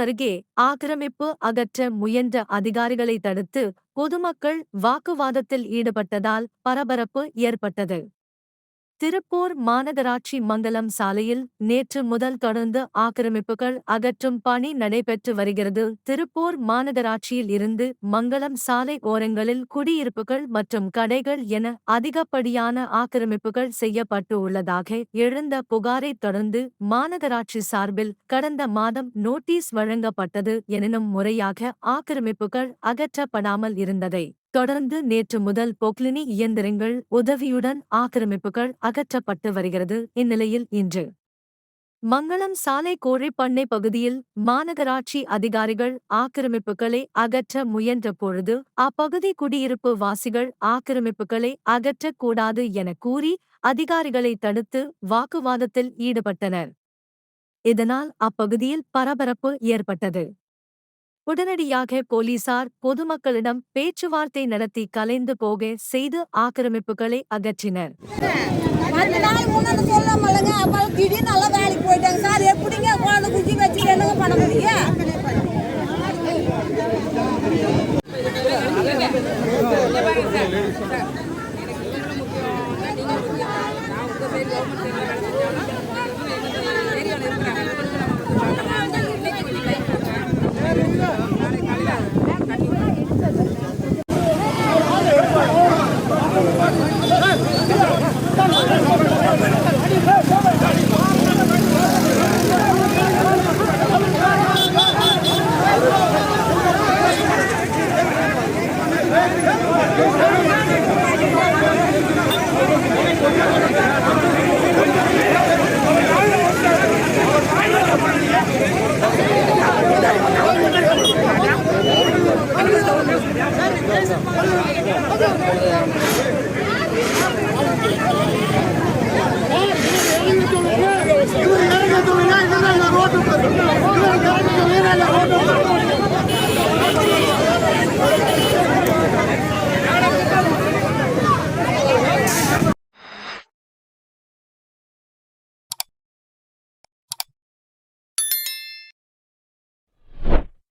அருகே ஆக்கிரமிப்பு அகற்ற முயன்ற அதிகாரிகளை தடுத்து பொதுமக்கள் வாக்குவாதத்தில் ஈடுபட்டதால் பரபரப்பு ஏற்பட்டது. திருப்பூர் மாநகராட்சி மங்கலம் சாலையில் நேற்று முதல் தொடர்ந்து ஆக்கிரமிப்புகள் அகற்றும் பணி நடைபெற்று வருகிறது. திருப்பூர் மாநகராட்சியில் இருந்து மங்கலம் சாலை ஓரங்களில் குடியிருப்புகள் மற்றும் கடைகள் என அதிகப்படியான ஆக்கிரமிப்புகள் செய்யப்பட்டு உள்ளதாக எழுந்த புகாரைத் தொடர்ந்து மாநகராட்சி சார்பில் கடந்த மாதம் நோட்டீஸ் வழங்கப்பட்டது எனினும் முறையாக ஆக்கிரமிப்புகள் அகற்றப்படாமல் இருந்ததை தொடர்ந்து நேற்று முதல் பொக்லினி இயந்திரங்கள் உதவியுடன் ஆக்கிரமிப்புகள் அகற்றப்பட்டு வருகிறது இந்நிலையில் இன்று. மங்களம் சாலை கோழிப்பண்ணை பகுதியில் மாநகராட்சி அதிகாரிகள் ஆக்கிரமிப்புகளை அகற்ற முயன்ற பொழுது அப்பகுதி குடியிருப்பு வாசிகள் ஆக்கிரமிப்புகளை அகற்றக்கூடாது என கூறி அதிகாரிகளை தடுத்து வாக்குவாதத்தில் ஈடுபட்டனர். இதனால் அப்பகுதியில் பரபரப்பு ஏற்பட்டது. உடனடியாக போலீசார் பொதுமக்களிடம் பேச்சுவார்த்தை நடத்தி கலைந்து போக செய்து ஆக்கிரமிப்புகளை அகற்றினர். Thank you.